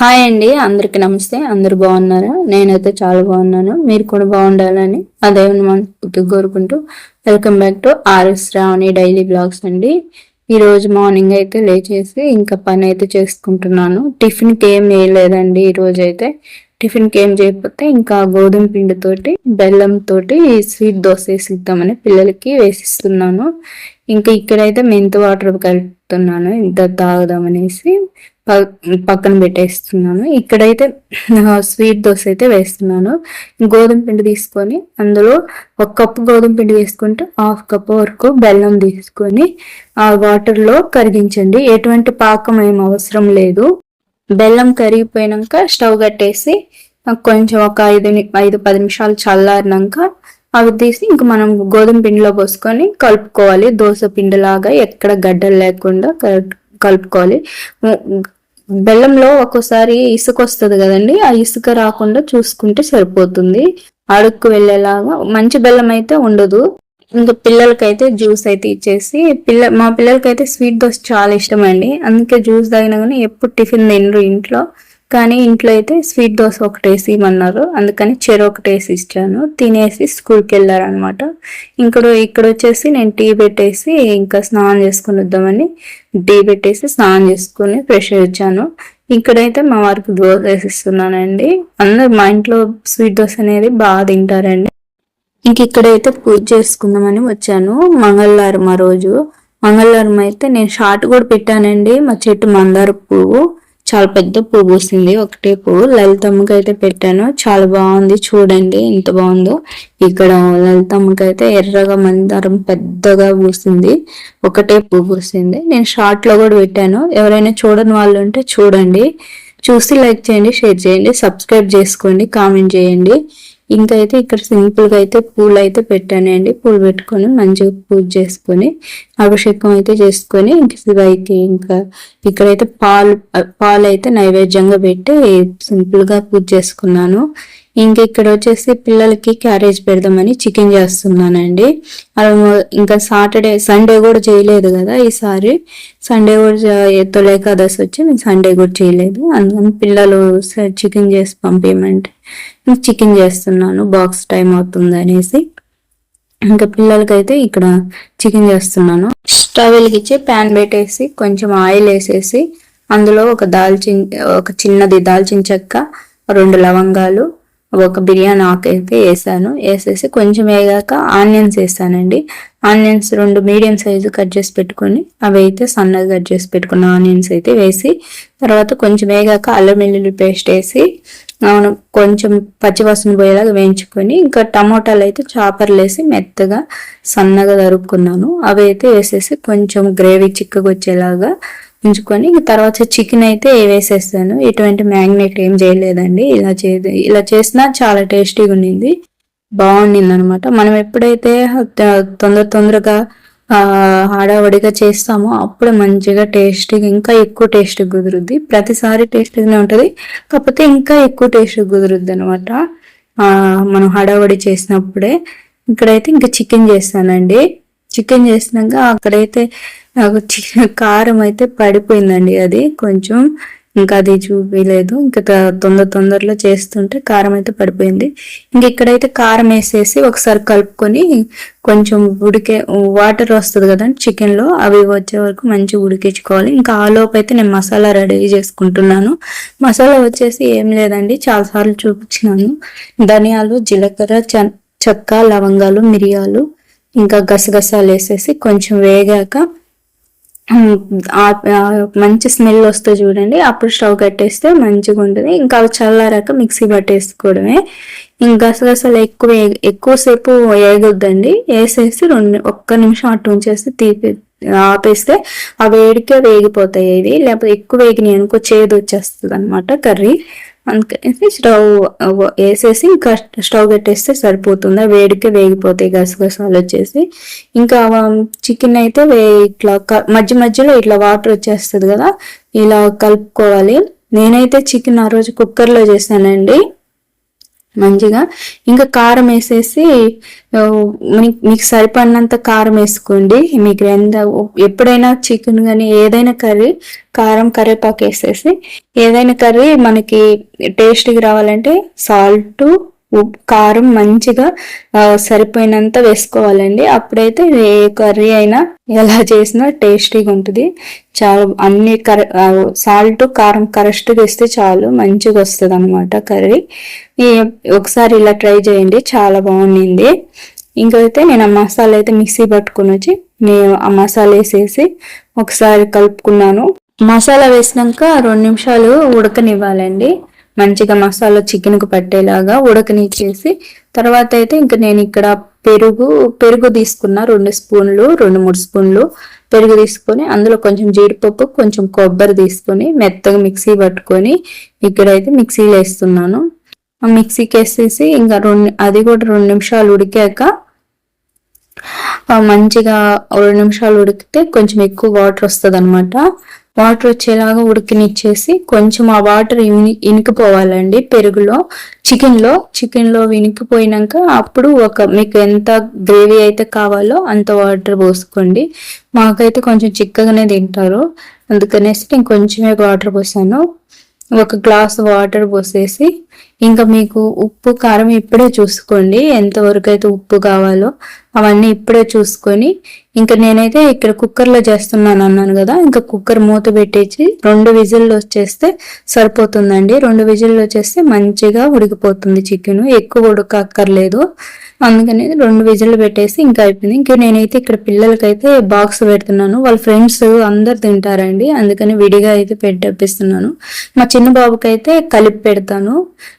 Hi అండి అందరికి నమస్తే. అందరు బాగున్నారా? నేనైతే చాలా బాగున్నాను. మీరు కూడా బాగుండాలని అదే మనకి కోరుకుంటూ welcome back to R S Ravani daily blogs అండి. ఈ రోజు మార్నింగ్ అయితే లేచేసి ఇంకా పని అయితే చేసుకుంటున్నాను. టిఫిన్కి ఏం వేయలేదండి ఈ రోజు అయితే. టిఫిన్కి ఏం చేయకపోతే ఇంకా గోధుమ పిండితోటి బెల్లం తోటి స్వీట్ దోశ వేసిద్దామని పిల్లలకి వేసిస్తున్నాను. ఇంకా ఇక్కడైతే మెంతు వాటర్ కలుపుతున్నాను. ఇంత తాగుదామనేసి పక్కన పెట్టేస్తున్నాను. ఇక్కడైతే స్వీట్ దోశ అయితే వేస్తున్నాను. గోధుమ పిండి తీసుకొని అందులో ఒక కప్పు గోధుమ పిండి తీసుకుంటే హాఫ్ కప్ వరకు బెల్లం తీసుకొని ఆ వాటర్లో కరిగించండి. ఎటువంటి పాకం ఏం అవసరం లేదు. బెల్లం కరిగిపోయినాక స్టవ్ కట్టేసి కొంచెం ఒక ఐదు ఐదు పది నిమిషాలు చల్లారినాక అవి తీసి ఇంక మనం గోధుమ పిండిలో పోసుకొని కలుపుకోవాలి. దోశ పిండిలాగా ఎక్కడ గడ్డలు లేకుండా కలుపుకోవాలి. బెల్లంలో ఒక్కోసారి ఇసుక వస్తుంది కదండి ఆ ఇసుక రాకుండా చూసుకుంటే సరిపోతుంది. అడుక్కు వెళ్ళేలాగా మంచి బెల్లం అయితే ఉండదు. ఇంకా పిల్లలకైతే జ్యూస్ అయితే ఇచ్చేసి పిల్ల మా పిల్లలకైతే స్వీట్ దోశ చాలా ఇష్టం అండి అందుకే జ్యూస్ తాగినా కానీ ఎప్పుడు టిఫిన్ తినరు ఇంట్లో. కానీ ఇంట్లో అయితే స్వీట్ దోశ ఒకటి వేసి ఇమ్మన్నారు. అందుకని చెరు ఒకటి వేసి ఇచ్చాను. తినేసి స్కూల్కి వెళ్ళారనమాట ఇంకడు ఇక్కడ వచ్చేసి నేను టీ పెట్టేసి ఇంకా స్నానం చేసుకుని వద్దామని టీ పెట్టేసి స్నానం చేసుకుని ఫ్రెష్ వచ్చాను. ఇక్కడైతే మా వారికి దోశ వేసిస్తున్నానండి. అందరు మా ఇంట్లో స్వీట్ దోశ అనేది బాగా తింటారండి. ఇంక ఇక్కడైతే పూజ చేసుకుందామని వచ్చాను. మంగళవారం ఆ రోజు. మంగళవారం అయితే నేను షార్ట్ కూడా పెట్టానండి. మా చెట్టు మందార పువ్వు. చాలా పెద్ద పువ్వు పూసింది. ఒకటే పువ్వు. లలితమ్మకి అయితే పెట్టాను. చాలా బాగుంది. చూడండి ఎంత బాగుందో. ఇక్కడ లలితమ్మకి అయితే ఎర్రగా మందారం పెద్దగా పూసింది. ఒకటే పువ్వు పూసింది. నేను షార్ట్లో కూడా పెట్టాను. ఎవరైనా చూడని వాళ్ళు ఉంటే చూడండి. చూసి లైక్ చేయండి షేర్ చేయండి సబ్స్క్రైబ్ చేసుకోండి కామెంట్ చేయండి. ఇంకా అయితే ఇక్కడ సింపుల్గా అయితే పూలు అయితే పెట్టానండి. పూలు పెట్టుకొని మంచిగా పూజ చేసుకొని అభిషేకం అయితే చేసుకొని ఇంక శివైకి ఇంకా ఇక్కడైతే పాలు పాలు అయితే నైవేద్యంగా పెట్టి సింపుల్గా పూజ చేసుకున్నాను. ఇంకా ఇక్కడ వచ్చేసి పిల్లలకి క్యారేజ్ పెడదామని చికెన్ చేస్తున్నానండి. ఇంకా సాటర్డే సండే కూడా చేయలేదు కదా ఈసారి. సండే కూడా తొలి ఏకాదశి వచ్చి మేము సండే కూడా చేయలేదు. అందుకని పిల్లలు చికెన్ చేసి పంపించమంటే చికెన్ చేస్తున్నాను బాక్స్ టైం అవుతుంది అనేసి. ఇంకా పిల్లలకైతే ఇక్కడ చికెన్ చేస్తున్నాను. స్టవ్ వెలిగించి ప్యాన్ పెట్టేసి కొంచెం ఆయిల్ వేసేసి అందులో ఒక దాల్చిన ఒక చిన్నది దాల్చిన చెక్క రెండు లవంగాలు ఒక బిర్యానీ ఆకు అయితే వేసాను. వేసేసి కొంచెం వేగాక ఆనియన్స్ వేసానండి. ఆనియన్స్ రెండు మీడియం సైజు కట్ చేసి పెట్టుకొని అవి అయితే సన్నగా కట్ చేసి పెట్టుకున్న ఆనియన్స్ అయితే వేసి తర్వాత కొంచెం వేగాక అల్లం వెల్లుల్లి పేస్ట్ వేసి అవును కొంచెం పచ్చివాసన పోయేలాగా వేయించుకొని ఇంకా టమోటాలు అయితే చాపర్లు వేసి మెత్తగా సన్నగా తరుక్కున్నాను. అవి అయితే వేసేసి కొంచెం గ్రేవీ చిక్కగా వచ్చేలాగా ఉంచుకొని తర్వాత చికెన్ అయితే వేసేస్తాను. ఎటువంటి మ్యాగ్నెట్ ఏం చేయలేదండి. ఇలా చే ఇలా చేసినా చాలా టేస్టీగా ఉండింది బాగుండింది అనమాట మనం ఎప్పుడైతే తొందర తొందరగా హడావడిగా చేస్తామో. అప్పుడు మంచిగా టేస్టీగా ఇంకా ఎక్కువ టేస్ట్ కుదురుద్ది. ప్రతిసారి టేస్టీగానే ఉంటుంది. కాకపోతే ఇంకా ఎక్కువ టేస్ట్ కుదురుద్ది అనమాట మనం హడావడి చేసినప్పుడే. ఇక్కడైతే ఇంకా చికెన్ చేస్తానండి. చికెన్ చేసినాక అక్కడైతే నాకు కారం అయితే పడిపోయిందండి అది. కొంచెం ఇంకా అది చూపించలేదు ఇంకా తొందర తొందరలో చేస్తుంటే కారం అయితే పడిపోయింది. ఇంక ఇక్కడైతే కారం వేసేసి ఒకసారి కలుపుకొని కొంచెం ఉడికే వాటర్ వస్తుంది కదండి చికెన్లో అవి వచ్చే వరకు మంచిగా ఉడికించుకోవాలి. ఇంకా ఆ లోపు అయితే నేను మసాలా రెడీ చేసుకుంటున్నాను. మసాలా వచ్చేసి ఏం లేదండి చాలాసార్లు చూపించినాను. ధనియాలు జీలకర్ర చెక్క లవంగాలు మిరియాలు ఇంకా గసగసాలు వేసేసి కొంచెం వేగాక మంచి స్మెల్ వస్తే చూడండి. అప్పుడు స్టవ్ కట్టేస్తే మంచిగా ఉంటుంది. ఇంకా అవి చల్లారాక మిక్సీ పట్టేసుకోవడమే. ఇంకా గసగసలు ఎక్కువ ఎక్కువసేపు వేగొద్దండి వేసేసి రెండు ఒక్క నిమిషం అటు ఉంచేసి తీపి ఆపేస్తే ఆ వేడికే వేగిపోతాయి ఇవి. లేకపోతే ఎక్కువ వేగినాయి అనుకో చేదు వచ్చేస్తుంది అనమాట కర్రీ. అందుకని స్టవ్ వేసేసి ఇంకా స్టవ్ కట్టేస్తే సరిపోతుంది. వేడికి వేగిపోతాయి గసగసాలు వచ్చేసి. ఇంకా చికెన్ అయితే ఇట్లా మధ్య మధ్యలో ఇట్లా వాటర్ వచ్చేస్తుంది కదా ఇలా కలుపుకోవాలి. నేనైతే చికెన్ ఆ రోజు కుక్కర్లో చేశానండి. మంచిగా. ఇంకా కారం వేసేసి మీకు సరిపడినంత కారం వేసుకోండి. మీకు ఎంత ఎప్పుడైనా చికెన్ కానీ ఏదైనా కర్రీ కారం కరివేపాకు వేసేసి ఏదైనా కర్రీ మనకి టేస్ట్కి రావాలంటే సాల్ట్ కారం మంచిగా సరిపోయినంత వేసుకోవాలండి. అప్పుడైతే ఏ కర్రీ అయినా ఎలా చేసినా టేస్టీగా ఉంటుంది. చాలా అన్ని కర సాల్ట్ కారం కరెక్ట్గా వేస్తే చాలు మంచిగా వస్తుంది అనమాట కర్రీ ఒకసారి ఇలా ట్రై చేయండి చాలా బాగుండింది. ఇంకైతే నేను ఆ మసాలా అయితే మిక్సీ పట్టుకుని వచ్చి నేను ఆ మసాలా వేసేసి ఒకసారి కలుపుకున్నాను. మసాలా వేసినాక రెండు నిమిషాలు ఉడకనివ్వాలండి. మంచిగా మసాలా చికెన్కు పట్టేలాగా ఉడకనిచ్చేసి తర్వాత అయితే ఇంకా నేను ఇక్కడ పెరుగు పెరుగు తీసుకున్న రెండు స్పూన్లు రెండు మూడు స్పూన్లు పెరుగు తీసుకొని అందులో కొంచెం జీడిపప్పు కొంచెం కొబ్బరి తీసుకొని మెత్తగా మిక్సీ పట్టుకొని ఇక్కడైతే మిక్సీలో వేస్తున్నాను. మిక్సీకి వేసేసి ఇంకా రెండు అది కూడా రెండు నిమిషాలు ఉడికాక మంచిగా రెండు నిమిషాలు ఉడికితే కొంచెం ఎక్కువ వాటర్ వస్తుంది అనమాట వాటర్ వచ్చేలాగా ఉడికినిచ్చేసి కొంచెం ఆ వాటర్ ఇనికిపోవాలండి పెరుగులో. చికెన్లో చికెన్లో వినికిపోయినాక అప్పుడు ఒక మీకు ఎంత గ్రేవీ అయితే కావాలో అంత వాటర్ పోసుకోండి. మాకైతే కొంచెం చిక్కగానే తింటారు. అందుకనేసి నేను కొంచెమే వాటర్ పోసాను. ఒక గ్లాస్ వాటర్ పోసేసి ఇంకా మీకు ఉప్పు కారం ఇప్పుడే చూసుకోండి. ఎంతవరకు అయితే ఉప్పు కావాలో అవన్నీ ఇప్పుడే చూసుకొని ఇంకా నేనైతే ఇక్కడ కుక్కర్లో చేస్తున్నాను అన్నాను కదా ఇంకా కుక్కర్ మూత పెట్టేసి రెండు విజిల్లు వచ్చేస్తే సరిపోతుందండి. రెండు విజిల్లు వచ్చేస్తే మంచిగా ఉడికిపోతుంది చికెన్. ఎక్కువ ఉడకక్కర్లేదు. అందుకని రెండు విజిల్లు పెట్టేసి ఇంకా అయిపోయింది. ఇంకా నేనైతే ఇక్కడ పిల్లలకైతే బాక్స్ పెడుతున్నాను. వాళ్ళ ఫ్రెండ్స్ అందరు తింటారండి. అందుకని విడిగా అయితే పెట్టిస్తున్నాను మా చిన్న బాబుకి అయితే కలిపి పెడతాను.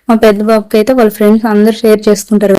మా పెద్ద బాబుకి అయితే వాళ్ళ ఫ్రెండ్స్ అందరు షేర్ చేసుకుంటారు.